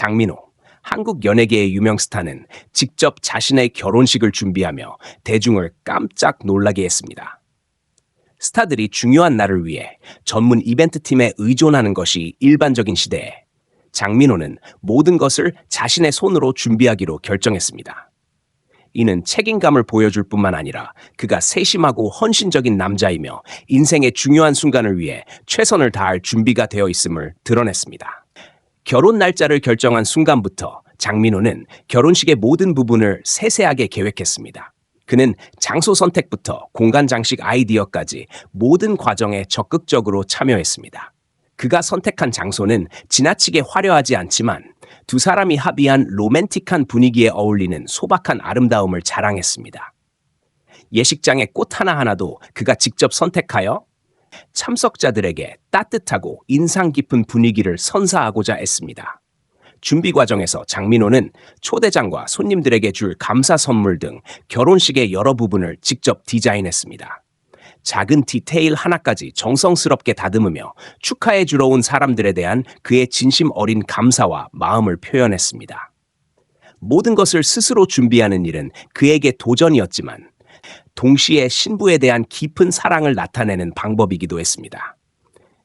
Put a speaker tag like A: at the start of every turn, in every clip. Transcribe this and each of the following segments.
A: 장민호, 한국 연예계의 유명 스타는 직접 자신의 결혼식을 준비하며 대중을 깜짝 놀라게 했습니다. 스타들이 중요한 날을 위해 전문 이벤트 팀에 의존하는 것이 일반적인 시대에 장민호는 모든 것을 자신의 손으로 준비하기로 결정했습니다. 이는 책임감을 보여줄 뿐만 아니라 그가 세심하고 헌신적인 남자이며 인생의 중요한 순간을 위해 최선을 다할 준비가 되어 있음을 드러냈습니다. 결혼 날짜를 결정한 순간부터 장민호는 결혼식의 모든 부분을 세세하게 계획했습니다. 그는 장소 선택부터 공간 장식 아이디어까지 모든 과정에 적극적으로 참여했습니다. 그가 선택한 장소는 지나치게 화려하지 않지만 두 사람이 합의한 로맨틱한 분위기에 어울리는 소박한 아름다움을 자랑했습니다. 예식장의 꽃 하나하나도 그가 직접 선택하여 참석자들에게 따뜻하고 인상 깊은 분위기를 선사하고자 했습니다. 준비 과정에서 장민호는 초대장과 손님들에게 줄 감사 선물 등 결혼식의 여러 부분을 직접 디자인했습니다. 작은 디테일 하나까지 정성스럽게 다듬으며 축하해 주러 온 사람들에 대한 그의 진심 어린 감사와 마음을 표현했습니다. 모든 것을 스스로 준비하는 일은 그에게 도전이었지만 동시에 신부에 대한 깊은 사랑을 나타내는 방법이기도 했습니다.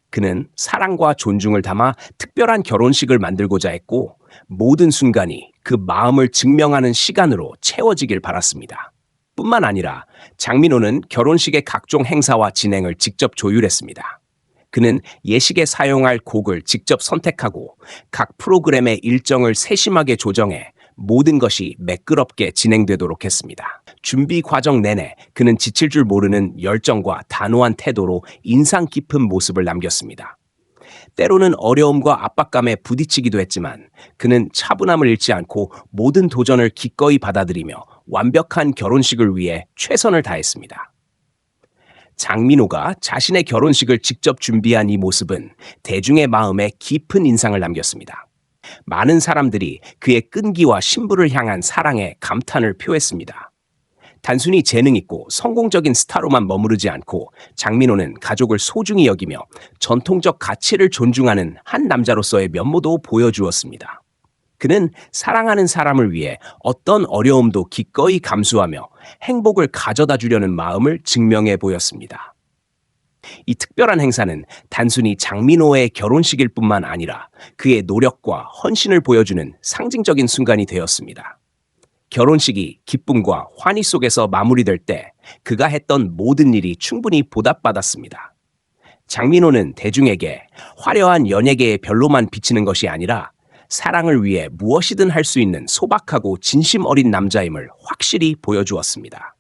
A: 그는 사랑과 존중을 담아 특별한 결혼식을 만들고자 했고 모든 순간이 그 마음을 증명하는 시간으로 채워지길 바랐습니다. 뿐만 아니라 장민호는 결혼식의 각종 행사와 진행을 직접 조율했습니다. 그는 예식에 사용할 곡을 직접 선택하고 각 프로그램의 일정을 세심하게 조정해 모든 것이 매끄럽게 진행되도록 했습니다. 준비 과정 내내 그는 지칠 줄 모르는 열정과 단호한 태도로 인상 깊은 모습을 남겼습니다. 때로는 어려움과 압박감에 부딪히기도 했지만 그는 차분함을 잃지 않고 모든 도전을 기꺼이 받아들이며 완벽한 결혼식을 위해 최선을 다했습니다. 장민호가 자신의 결혼식을 직접 준비한 이 모습은 대중의 마음에 깊은 인상을 남겼습니다. 많은 사람들이 그의 끈기와 신부를 향한 사랑에 감탄을 표했습니다. 단순히 재능 있고 성공적인 스타로만 머무르지 않고 장민호는 가족을 소중히 여기며 전통적 가치를 존중하는 한 남자로서의 면모도 보여주었습니다. 그는 사랑하는 사람을 위해 어떤 어려움도 기꺼이 감수하며 행복을 가져다 주려는 마음을 증명해 보였습니다. 이 특별한 행사는 단순히 장민호의 결혼식일 뿐만 아니라 그의 노력과 헌신을 보여주는 상징적인 순간이 되었습니다. 결혼식이 기쁨과 환희 속에서 마무리될 때 그가 했던 모든 일이 충분히 보답받았습니다. 장민호는 대중에게 화려한 연예계의 별로만 비치는 것이 아니라 사랑을 위해 무엇이든 할 수 있는 소박하고 진심 어린 남자임을 확실히 보여주었습니다.